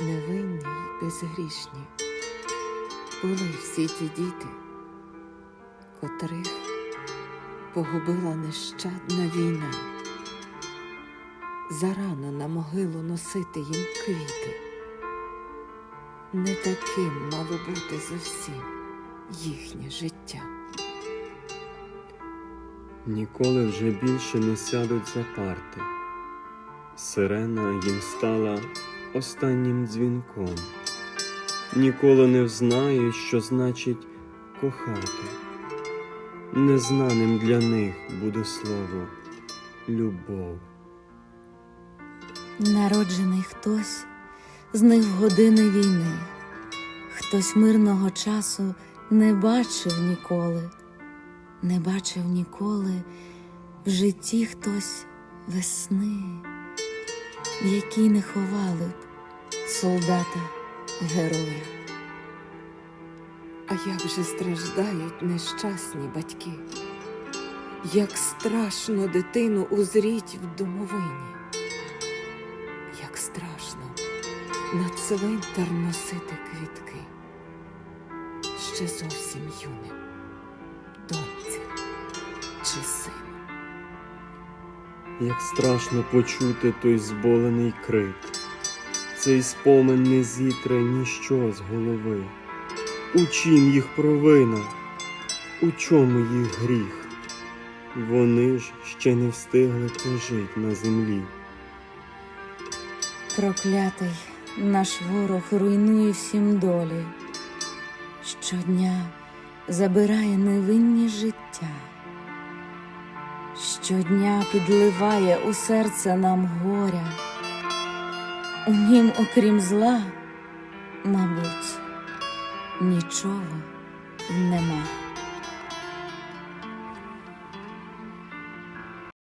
невинні й безгрішні були всі ті діти, котрих погубила нещадна війна. Зарано на могилу носити їм квіти. Не таким мало бути зовсім їхнє життя. Ніколи вже більше не сядуть за парти. Сирена їм стала останнім дзвінком. Ніколи не взнають, що значить кохати. Незнаним для них буде слово любов. Народжений хтось з них години війни, хтось мирного часу не бачив ніколи, не бачив ніколи в житті хтось весни, якій не ховали б солдата героя. А як же страждають нещасні батьки, як страшно дитину узріть в домовині, як страшно на цвинтар носити квітки, ще зовсім юним, доньці чи сину. Як страшно почути той зболений крик, цей спомин не зітре ніщо з голови. У чим їх провина, у чому їх гріх? Вони ж ще не встигли пожить на землі. Проклятий наш ворог руйнує всім долі, щодня забирає невинні життя, щодня підливає у серце нам горя, у нім, окрім зла, мабуть, нічого нема.